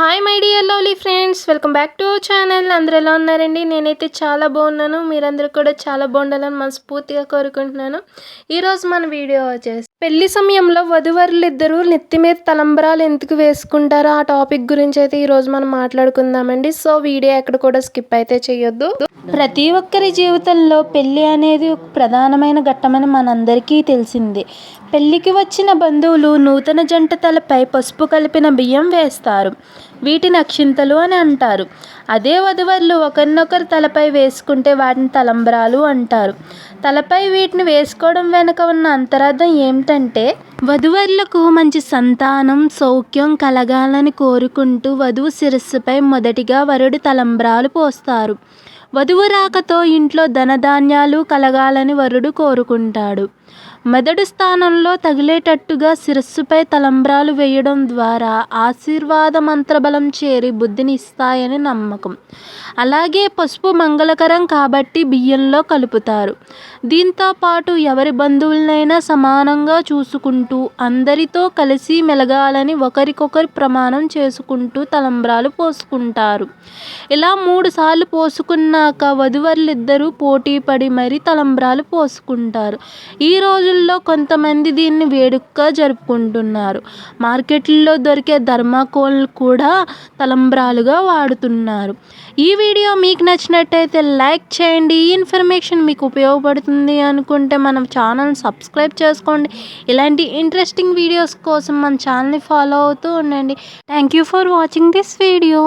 Hi my dear lovely friends welcome back to channel అందరు ఎలా ఉన్నారండి? నేనైతే చాలా బాగున్నాను. మీరందరూ కూడా చాలా బాగుండాలని మనస్ఫూర్తిగా కోరుకుంటున్నాను. ఈరోజు మన వీడియో వచ్చేసి పెళ్ళి సమయంలో వధువరులు ఇద్దరు నెత్తి మీద తలంబరాలు ఎందుకు వేసుకుంటారో ఆ టాపిక్ గురించి అయితే ఈరోజు మనం మాట్లాడుకుందామండి. సో వీడియో ఎక్కడ కూడా స్కిప్ అయితే చేయొద్దు. ప్రతి ఒక్కరి జీవితంలో పెళ్ళి అనేది ఒక ప్రధానమైన ఘట్టమని మనందరికీ తెలిసిందే. పెళ్ళికి వచ్చిన బంధువులు నూతన జంట తలపై పసుపు కలిపిన బియ్యం వేస్తారు. వీటిని అక్షింతలు అని అంటారు. అదే వధువర్లు ఒకరినొకరు తలపై వేసుకుంటే వాటిని తలంబ్రాలు అంటారు. తలపై వీటిని వేసుకోవడం వెనుక ఉన్న అంతరార్థం ఏమిటంటే వధువర్లకు మంచి సంతానం సౌఖ్యం కలగాలని కోరుకుంటూ వధువు శిరస్సుపై మొదటిగా వరుడు తలంబ్రాలు పోస్తారు. వధువు రాకతో ఇంట్లో ధనధాన్యాలు కలగాలని వరుడు కోరుకుంటాడు. మెదడు స్థానంలో తగిలేటట్టుగా శిరస్సుపై తలంబ్రాలు వేయడం ద్వారా ఆశీర్వాద మంత్రబలం చేరి బుద్ధిని ఇస్తాయని నమ్మకం. అలాగే పసుపు మంగళకరం కాబట్టి బియ్యంలో కలుపుతారు. దీంతో పాటు ఎవరి బంధువులనైనా సమానంగా చూసుకుంటూ అందరితో కలిసి మెలగాలని ఒకరికొకరు ప్రమాణం చేసుకుంటూ తలంబ్రాలు పోసుకుంటారు. ఇలా మూడు సార్లు పోసుకున్నాక వధువరులిద్దరూ పోటీ పడి మరీ తలంబ్రాలు పోసుకుంటారు. ఈ రోజుల్లో కొంతమంది దీన్ని వేడుకగా జరుపుకుంటున్నారు. మార్కెట్లో దొరికే ధర్మాకోల్ కూడా తలంబ్రాలుగా వాడుతున్నారు. ఈ వీడియో మీకు నచ్చినట్టయితే లైక్ చేయండి. ఈ ఇన్ఫర్మేషన్ మీకు ఉపయోగపడుతుంది అనుకుంటే మన ఛానల్ సబ్స్క్రైబ్ చేసుకోండి. ఇలాంటి ఇంట్రెస్టింగ్ వీడియోస్ కోసం మన ఛానల్ని ఫాలో అవుతూ ఉండండి. Thank you for watching this video.